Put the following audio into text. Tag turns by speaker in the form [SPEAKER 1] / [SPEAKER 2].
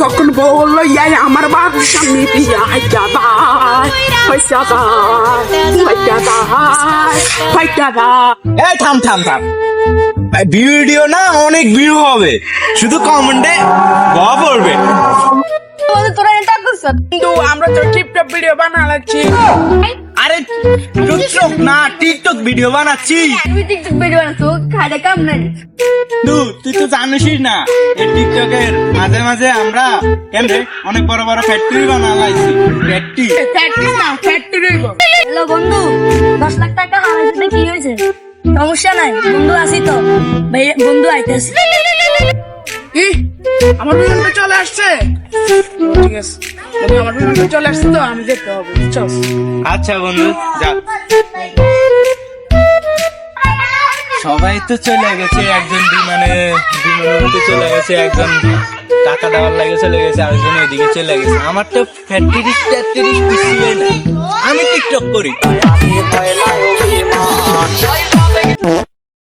[SPEAKER 1] যখন বলল ইয়াই আমার বাড়ির সামনে দিয়ে হাইটা
[SPEAKER 2] এই থাম থাম থাম। ভিডিও না অনেক ভিউ হবে। শুধু কমেন্টে গ পড়বে।
[SPEAKER 3] তোরা এটা করছ?
[SPEAKER 1] কিন্তু আমরা তো টিপটপ ভিডিও বানালাচ্ছি।
[SPEAKER 2] আরে টিকটক না টিকটক ভিডিও বানাচ্ছি।
[SPEAKER 3] তুই টিকটক ভিডিও বানাচ্ছ খাইলে কাম নাই
[SPEAKER 2] দু তুই তো জানিসই না এই টিকটকের মাঝে মাঝে আমরা কেন রে অনেক বড় বড় ফ্যাক্টরি বানালাইছি ফ্যাক্টরি
[SPEAKER 1] ফ্যাক্টরি না ফ্যাক্টরি
[SPEAKER 3] হ্যালো বন্ধু দশ লাখ টাকা হারাইতে কি হয়েছে? সমস্যা নাই বন্ধু আছি তো। ভাই বন্ধু আইতেছে।
[SPEAKER 1] আমার চলে আসছে। ঠিক আছে।
[SPEAKER 2] আচ্ছা বন্ধু, যা। সবাই তো চলে গেছে, একজন উঠে চলে গেছে, একজন টাকা দেওয়ার লাগে চলে গেছে, আরেকজন ওইদিকে চলে গেছে। আমার তো ফ্যাক্টরি ফ্যাক্টরি কিছুই না আমি টিকটক করি।